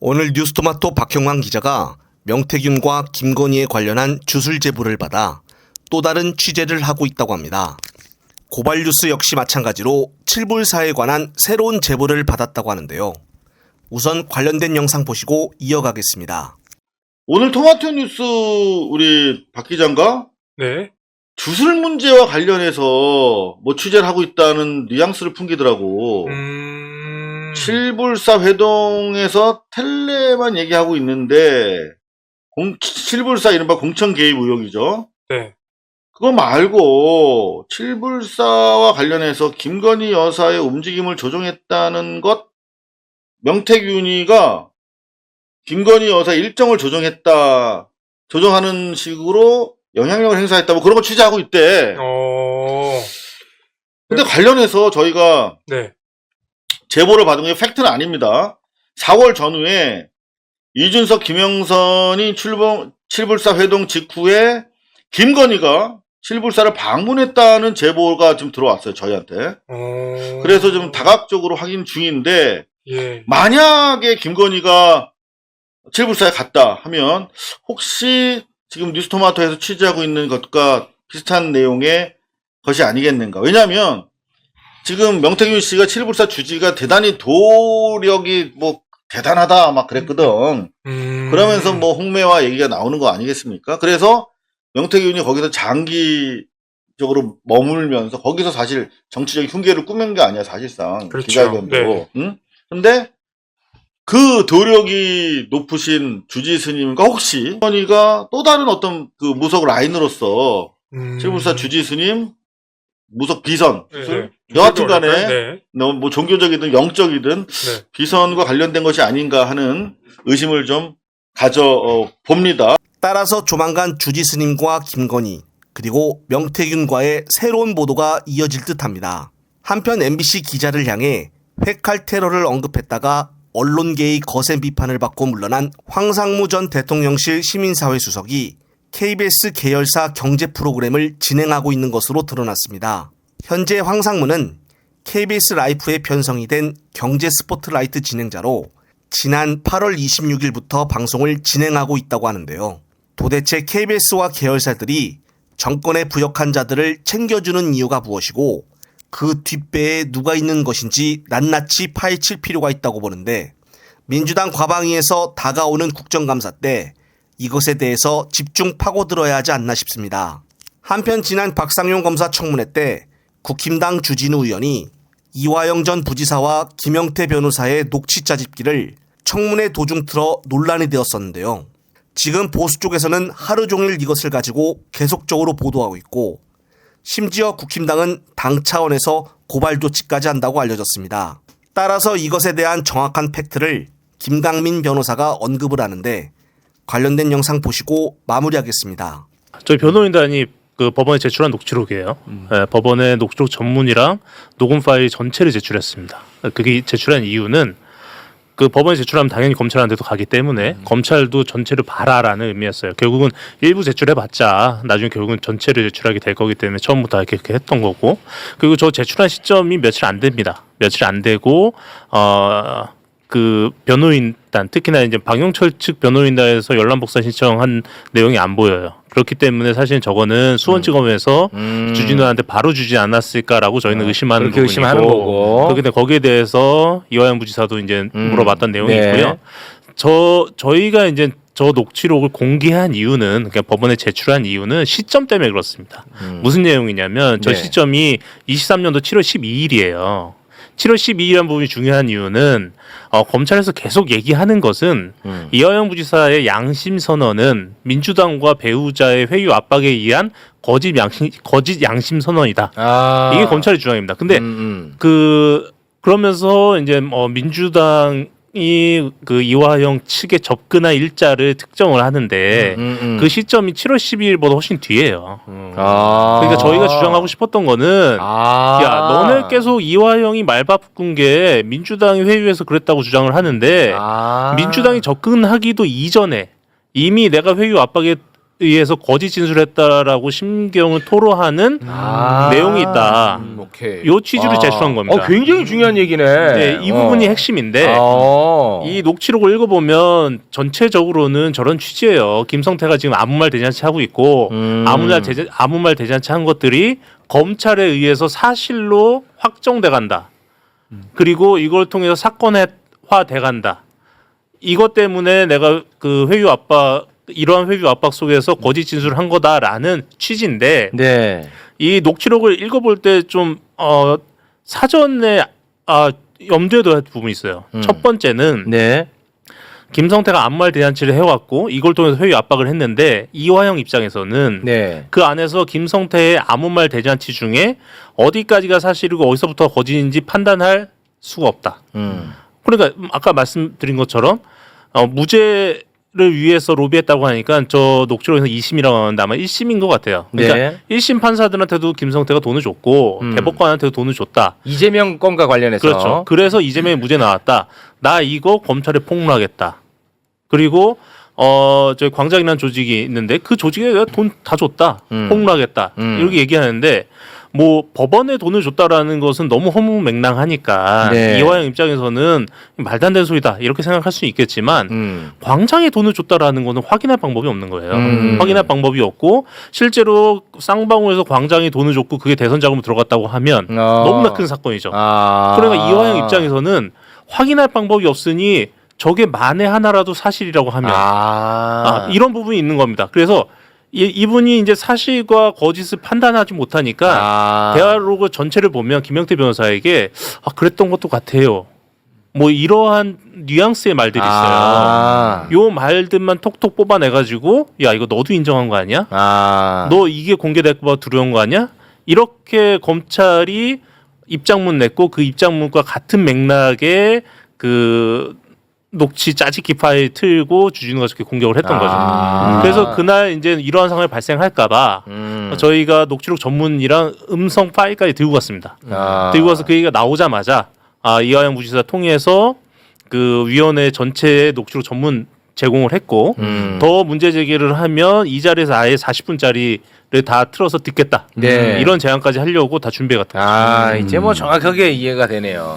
오늘 뉴스토마토 박형광 기자가 명태균과 김건희에 관련한 주술 제보를 받아 또 다른 취재를 하고 있다고 합니다. 고발 뉴스 역시 마찬가지로 칠불사에 관한 새로운 제보를 받았다고 하는데요. 우선 관련된 영상 보시고 이어가겠습니다. 오늘 토마토 뉴스 우리 박 기자인가 네. 주술 문제와 관련해서 뭐 취재를 하고 있다는 뉘앙스를 풍기더라고. 음. 칠불사 회동에서 텔레만 얘기하고 있는데 공, 칠불사 이른바 공천 개입 의혹이죠. 네. 그거 말고 칠불사와 관련해서 김건희 여사의 움직임을 조종했다는 것 명태균이가 김건희 여사 일정을 조정했다 조정하는 식으로 영향력을 행사했다 뭐 그런 거 취재하고 있대. 어. 근데 관련해서 저희가 네. 제보를 받은 게 팩트는 아닙니다. 4월 전후에 이준석, 김영선이 출범, 칠불사 회동 직후에 김건희가 칠불사를 방문했다는 제보가 지금 들어왔어요, 저희한테. 어. 그래서 좀 다각적으로 확인 중인데, 예. 만약에 김건희가 칠불사에 갔다 하면, 혹시 지금 뉴스토마토에서 취재하고 있는 것과 비슷한 내용의 것이 아니겠는가. 왜냐하면, 지금 명태균 씨가 칠불사 주지가 대단히 도력이 뭐 대단하다 막 그랬거든. 음. 그러면서 뭐 홍매화 얘기가 나오는 거 아니겠습니까? 그래서 명태균이 거기서 장기적으로 머물면서 거기서 사실 정치적인 흉계를 꾸민 게 아니야 사실상 그렇죠. 기자회견도. 네. 응? 근데 그 도력이 높으신 주지 스님과 혹시 선이가 또 다른 어떤 그 무속 라인으로서 음. 칠불사 주지 스님 무속 비선 네, 술? 네. 여하튼 간에 네. 너뭐 종교적이든 영적이든 네. 비선과 관련된 것이 아닌가 하는 의심을 좀 가져 어, 봅니다. 따라서 조만간 주지 스님과 김건희 그리고 명태균과의 새로운 보도가 이어질 듯합니다. 한편 MBC 기자를 향해 회칼 테러를 언급했다가 언론계의 거센 비판을 받고 물러난 황상무 전 대통령실 시민사회 수석이 KBS 계열사 경제 프로그램을 진행하고 있는 것으로 드러났습니다. 현재 황상무는 KBS 라이프에 편성이 된 경제 스포트라이트 진행자로 지난 8월 26일부터 방송을 진행하고 있다고 하는데요. 도대체 KBS와 계열사들이 정권에 부역한 자들을 챙겨주는 이유가 무엇이고 그 뒷배에 누가 있는 것인지 낱낱이 파헤칠 필요가 있다고 보는데 민주당 과방위에서 다가오는 국정감사 때 이것에 대해서 집중 파고들어야 하지 않나 싶습니다. 한편 지난 박상용 검사 청문회 때 국힘당 주진우 의원이 이화영 전 부지사와 김영태 변호사의 녹취 짜집기를 청문회 도중 틀어 논란이 되었었는데요. 지금 보수 쪽에서는 하루 종일 이것을 가지고 계속적으로 보도하고 있고 심지어 국힘당은 당 차원에서 고발 조치까지 한다고 알려졌습니다. 따라서 이것에 대한 정확한 팩트를 김강민 변호사가 언급을 하는데 관련된 영상 보시고 마무리하겠습니다. 저희 변호인단이 그 법원에 제출한 녹취록이에요. 예, 법원에 녹취록 전문이랑 녹음 파일 전체를 제출했습니다. 그게 제출한 이유는 그 법원에 제출하면 당연히 검찰한테도 가기 때문에 검찰도 전체를 봐라라는 의미였어요. 결국은 일부 제출해봤자 나중에 결국은 전체를 제출하게 될 거기 때문에 처음부터 이렇게, 이렇게 했던 거고 그리고 저 제출한 시점이 며칠 안 됩니다. 며칠 안 되고 어. 그 변호인단 특히나 이제 방영철 측 변호인단에서 열람 복사 신청한 내용이 안 보여요. 그렇기 때문에 사실 저거는 수원지검에서 주진우한테 바로 주지 않았을까라고 저희는 의심하는 음. 그렇게 부분이고 의심하는 거고. 그렇기 때문에 거기에 대해서 이화영 부지사도 이제 음. 물어봤던 내용이 네. 있고요. 저 저희가 이제 저 녹취록을 공개한 이유는 그러니까 법원에 제출한 이유는 시점 때문에 그렇습니다. 무슨 내용이냐면 저 네. 시점이 23년도 7월 12일이에요. 7월 12일이라는 부분이 중요한 이유는 어, 검찰에서 계속 얘기하는 것은 음. 이화영 부지사의 양심 선언은 민주당과 배우자의 회유 압박에 의한 거짓 양심 거짓 양심 선언이다. 아. 이게 검찰의 주장입니다. 근데 음, 음. 그 그러면서 이제 뭐 민주당 이 그 이화영 측에 접근한 일자를 특정을 하는데 음, 음. 그 시점이 7월 12일보다 훨씬 뒤에요. 아. 그러니까 저희가 주장하고 싶었던 거는 아. 야 너네 계속 이화영이 말바꾼 게 민주당이 회유해서 그랬다고 주장을 하는데 아. 민주당이 접근하기도 이전에 이미 내가 회유 압박에 의해서 거짓 진술했다라고 심경을 토로하는 아. 내용이 있다. 음, 오케이. 요 취지로 제출한 겁니다. 어, 굉장히 중요한 얘기네. 네, 이 부분이 어. 핵심인데 어. 이 녹취록을 읽어보면 전체적으로는 저런 취지예요. 김성태가 지금 아무 말 대잔치 하고 있고 음. 아무 말 대잔 아무 말 대잔치 한 것들이 검찰에 의해서 사실로 확정돼 간다. 그리고 이걸 통해서 사건화 돼 간다. 이것 때문에 내가 그 회유 압박 이러한 회유 압박 속에서 거짓 진술을 한 거다라는 취지인데 네. 이 녹취록을 읽어볼 때 좀 어, 사전에 아, 염두에 둬야 할 부분이 있어요. 음. 첫 번째는 네. 김성태가 아무 말 대잔치를 해왔고 이걸 통해서 회유 압박을 했는데 이화영 입장에서는 네. 그 안에서 김성태의 아무 말 대잔치 중에 어디까지가 사실이고 어디서부터 거짓인지 판단할 수가 없다. 음. 그러니까 아까 말씀드린 것처럼 어, 무죄 를 위해서 로비했다고 하니까 저 녹취록에서 2심이라고 하는데 아마 1심인 것 같아요. 그러니까 네. 1심 판사들한테도 김성태가 돈을 줬고 음. 대법관한테도 돈을 줬다. 이재명 건과 관련해서 그렇죠. 그래서 이재명이 무죄 나왔다. 나 이거 검찰에 폭로하겠다. 그리고 어 저희 광장이라는 조직이 있는데 그 조직에 돈 다 줬다. 음. 폭로하겠다. 음. 이렇게 얘기하는데 뭐 법원에 돈을 줬다라는 것은 너무 허무맹랑하니까 네. 이화영 입장에서는 말도 안 되는 소리다 이렇게 생각할 수 있겠지만 음. 광장에 돈을 줬다라는 거는 확인할 방법이 없는 거예요. 음. 확인할 방법이 없고 실제로 쌍방울에서 광장이 돈을 줬고 그게 대선 자금으로 들어갔다고 하면 어. 너무나 큰 사건이죠. 아. 그러니까 이화영 입장에서는 확인할 방법이 없으니 저게 만에 하나라도 사실이라고 하면 아. 아, 이런 부분이 있는 겁니다. 그래서 이, 이분이 이제 사실과 거짓을 판단하지 못하니까 아. 대화로그 전체를 보면 김영태 변호사에게 아, 그랬던 것도 같아요. 뭐 이러한 뉘앙스의 말들이 있어요. 아. 요 말들만 톡톡 뽑아내 가지고 야 이거 너도 인정한 거 아니야? 아. 너 이게 공개될까 봐 두려운 거 아니야? 이렇게 검찰이 입장문 냈고 그 입장문과 같은 맥락의 그 녹취 짜집기 파일 틀고 주진우가 저렇게 공격을 했던 거죠. 아. 그래서 그날 이제 이러한 상황이 발생할까봐 음. 저희가 녹취록 전문이랑 음성 파일까지 들고 갔습니다. 아. 들고 가서 그 얘기가 나오자마자 아 이하영 부지사 통해서 그 위원회 전체의 녹취록 전문 제공을 했고 음. 더 문제 제기를 하면 이 자리에서 아예 40분짜리를 다 틀어서 듣겠다. 네. 이런 제안까지 하려고 다 준비해 갔다. 아, 이제 뭐 정확하게 이해가 되네요.